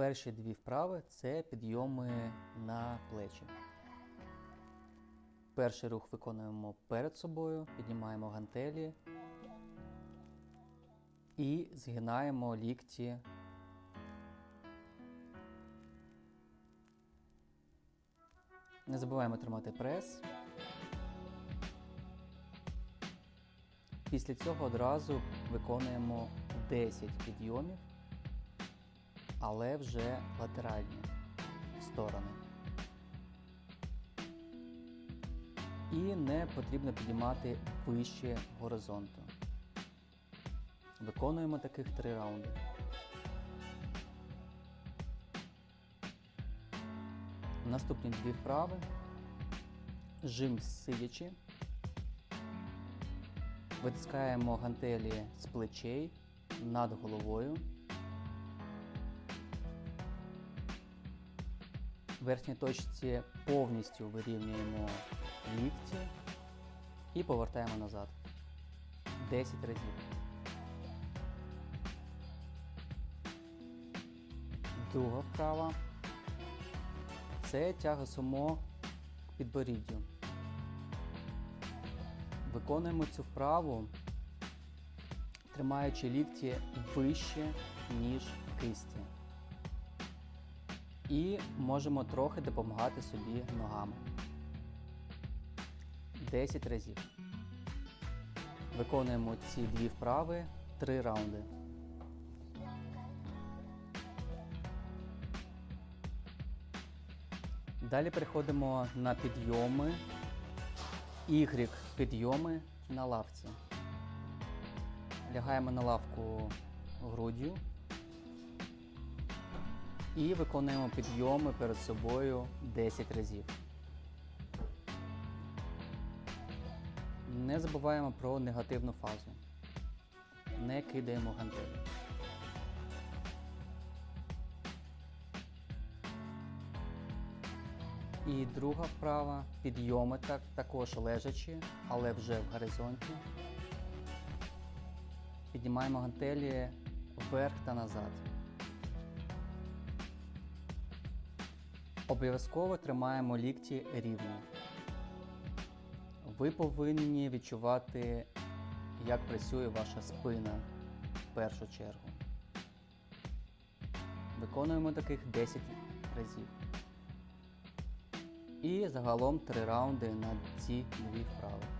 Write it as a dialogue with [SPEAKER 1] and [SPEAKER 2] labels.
[SPEAKER 1] Перші дві вправи це підйоми на плечі. Перший рух виконуємо перед собою, піднімаємо гантелі і згинаємо лікті. Не забуваємо тримати прес. Після цього одразу виконуємо 10 підйомів, але вже латеральні сторони. І не потрібно підіймати вище горизонту. Виконуємо таких три раунди. Наступні дві вправи. Жим сидячи. Витискаємо гантелі з плечей над головою. В верхній точці повністю вирівнюємо лікті і повертаємо назад 10 разів. Друга вправа це тяга сумо підборіддю. Виконуємо цю вправу, тримаючи лікті вище, ніж кисті. І можемо трохи допомагати собі ногами. 10 разів. Виконуємо ці дві вправи 3 раунди. Далі переходимо на підйоми. Y підйоми на лавці. Лягаємо на лавку груддю і виконуємо підйоми перед собою 10 разів. Не забуваємо про негативну фазу. Не кидаємо гантелі. І друга вправа підйоми так, також лежачі, але вже в горизонті. Піднімаємо гантелі вверх та назад. Обов'язково тримаємо лікті рівно. Ви повинні відчувати, як працює ваша спина в першу чергу. Виконуємо таких 10 разів. І загалом 3 раунди на ці дві вправи.